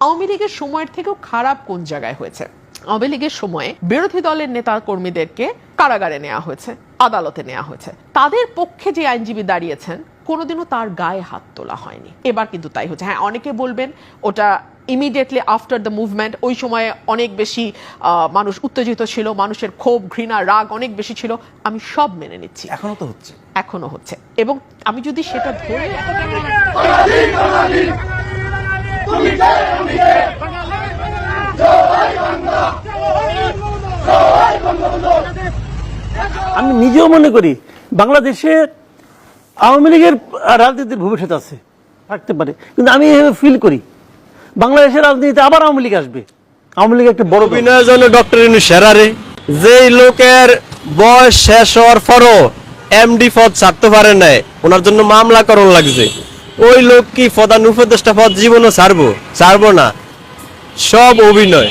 আওয়ামী লীগের সময়ের থেকেও খারাপ কোন জায়গায় হয়েছে? আওয়ামী লীগের সময়ে বিরোধী দলের নেতা কর্মীদেরকে কারাগারে নেওয়া হয়েছে আদালতে নেওয়া হয়েছে। তাদের পক্ষে যে আইনজীবী দাঁড়িয়েছেন কোনোদিনও তার গায়ে হাত তোলা হয়নি। এবার কিন্তু তাই হচ্ছে। হ্যাঁ অনেকে বলবেন ওটা ইমিডিয়েটলি আফটার দ্য মুভমেন্ট ওই সময়ে অনেক বেশি আহ, মানুষ উত্তেজিত ছিল মানুষের ক্ষোভ ঘৃণা রাগ অনেক বেশি ছিল। আমি সব মেনে নিচ্ছি। এখনও তো হচ্ছে। এখনও হচ্ছে। এবং আমি যদি সেটা ধরে আমি নিজেও মনে করি বাংলাদেশে আওয়ামী লীগের রাজনীতির ভবিষ্যৎ আছে, থাকতে পারে। কিন্তু আমি এভাবে ফিল করি। বাংলাদেশের রাজনীতিতে আবার আওয়ামী লীগ আসবে। আওয়ামী লীগ একটা বড়। অভিনয়ের জন্য ডক্টর সেরারে, যেই লোকের বয়স শেষ হওয়ার পরও এমডি পদ ছাড়তে পারে নাই, ওনার জন্য মামলা করণ লাগছে। ওই লোক কি প্রধান উপদেষ্টা পদ জীবনও ছাড়বো? ছাড়বো না। সব অভিনয়।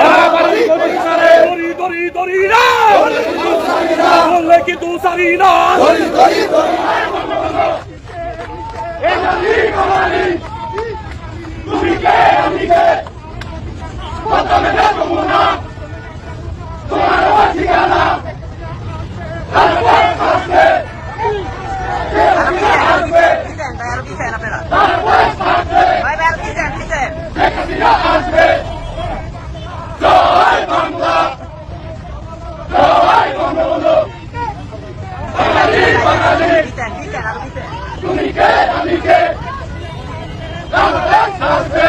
দড়ি দড়ি রে বললে কিন্তু সারি না দিতেন হরে